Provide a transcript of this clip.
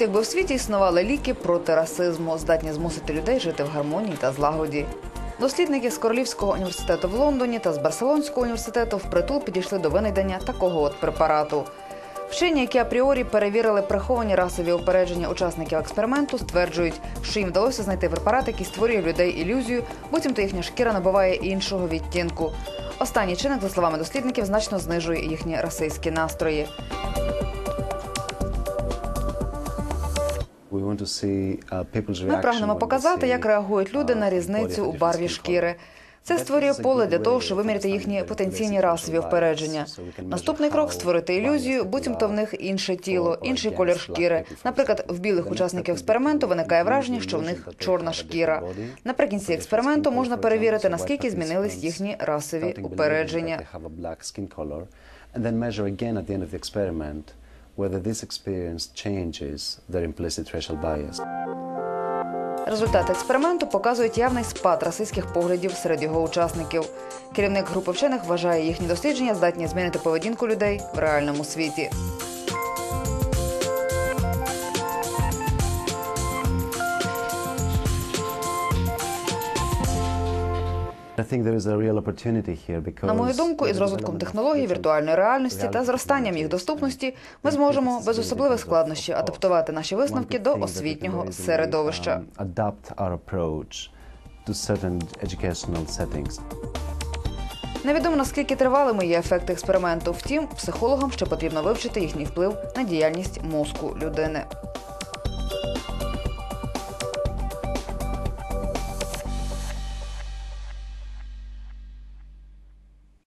якби в світі існували ліки проти расизму, здатні змусити людей жити в гармонії та злагоді. Дослідники з Королівського університету в Лондоні та з Барселонського університету впритул підійшли до винайдення такого от препарату. Вчені, які апріорі перевірили приховані расові упередження учасників експерименту, стверджують, що їм вдалося знайти препарат, який створює в людей ілюзію, буцімто їхня шкіра набуває іншого відтінку. Останній чинник, за словами дослідників, значно знижує їхні расистські настрої. Ми прагнемо показати, як реагують люди на різницю у барві шкіри. Це створює поле для того, щоб виміряти їхні потенційні расові впередження. Наступний крок створити ілюзію, буцімто в них інше тіло, інший колір шкіри. Наприклад, в білих учасників експерименту виникає враження, що в них чорна шкіра. Наприкінці експерименту можна перевірити, наскільки змінились їхні расові упередження. Whether this experience changes their implicit racial bias. Результати експерименту показують явний спад расистських поглядів серед його учасників. Керівник групи вчених вважає їхні дослідження здатні змінити поведінку людей в реальному світі. На мою думку, із розвитком технологій віртуальної реальності та зростанням їх доступності ми зможемо без особливих складнощів адаптувати наші висновки до освітнього середовища. um, educational settings. Невідомо наскільки тривалими є ефекти експерименту. Втім, психологам ще потрібно вивчити їхній вплив на діяльність мозку людини.